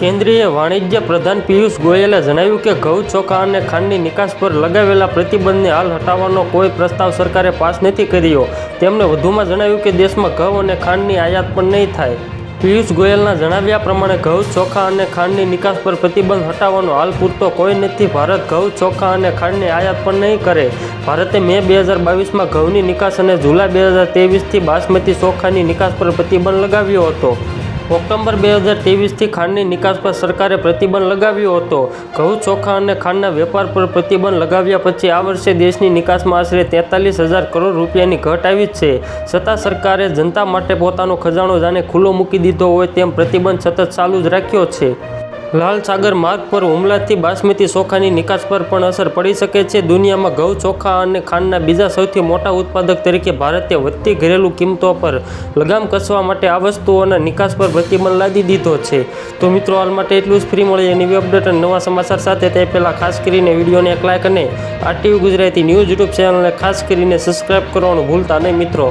કેન્દ્રીય વાણિજ્ય પ્રધાન પિયુષ ગોયલે જણાવ્યું કે ઘઉં ચોખા અને ખાંડની નિકાસ પર લગાવેલા પ્રતિબંધને હાલ હટાવવાનો કોઈ પ્રસ્તાવ સરકારે પાસ નથી કર્યો. તેમણે વધુમાં જણાવ્યું કે દેશમાં ઘઉં અને ખાંડની આયાત પણ નહીં થાય. પિયુષ ગોયલના જણાવ્યા પ્રમાણે ઘઉં ચોખા અને ખાંડની નિકાસ પર પ્રતિબંધ હટાવવાનો હાલ પૂરતો કોઈ નથી. ભારત ઘઉં ચોખા અને ખાંડની આયાત પણ નહીં કરે. ભારતે મે બે હજાર બાવીસમાં ઘઉંની નિકાસ અને જુલાઈ બે હજાર તેવીસથી બાસમતી ચોખાની નિકાસ પર પ્રતિબંધ લગાવ્યો હતો. ઓક્ટોબર બે હજાર ત્રેવીસથી ખાંડની નિકાસ પર સરકારે પ્રતિબંધ લગાવ્યો હતો. ઘઉં, ચોખા અને ખાંડના વેપાર પર પ્રતિબંધ લગાવ્યા પછી આ વર્ષે દેશની નિકાસમાં આશરે તેતાલીસ હજાર કરોડ રૂપિયાની ઘટ આવી જ છે. છતાં સરકારે જનતા માટે પોતાનો ખજાનો જાણે ખુલ્લો મૂકી દીધો હોય તેમ પ્રતિબંધ સતત ચાલુ જ રાખ્યો છે. લાલ સાગર માર્ગ પર હુમલાથી બાસમતી ચોખાની નિકાસ પર પણ અસર પડી શકે છે. દુનિયામાં ઘઉં, ચોખા અને ખાંડના બીજા સૌથી મોટા ઉત્પાદક તરીકે ભારતે વધતી ઘરેલું કિંમતો પર લગામ કસવા માટે આ વસ્તુઓના નિકાસ પર પ્રતિબંધ લાદી દીધો છે. તો મિત્રો, હાલ માટે એટલું જ. ફ્રી મળીએ નવી અપડેટ અને નવા સમાચાર સાથે. તે પહેલાં ખાસ કરીને વિડીયોને એક લાઇક અને આરટીવી ગુજરાતી ન્યૂઝ યુટ્યુબ ચેનલને ખાસ કરીને સબસ્ક્રાઇબ કરવાનું ભૂલતા નહીં મિત્રો.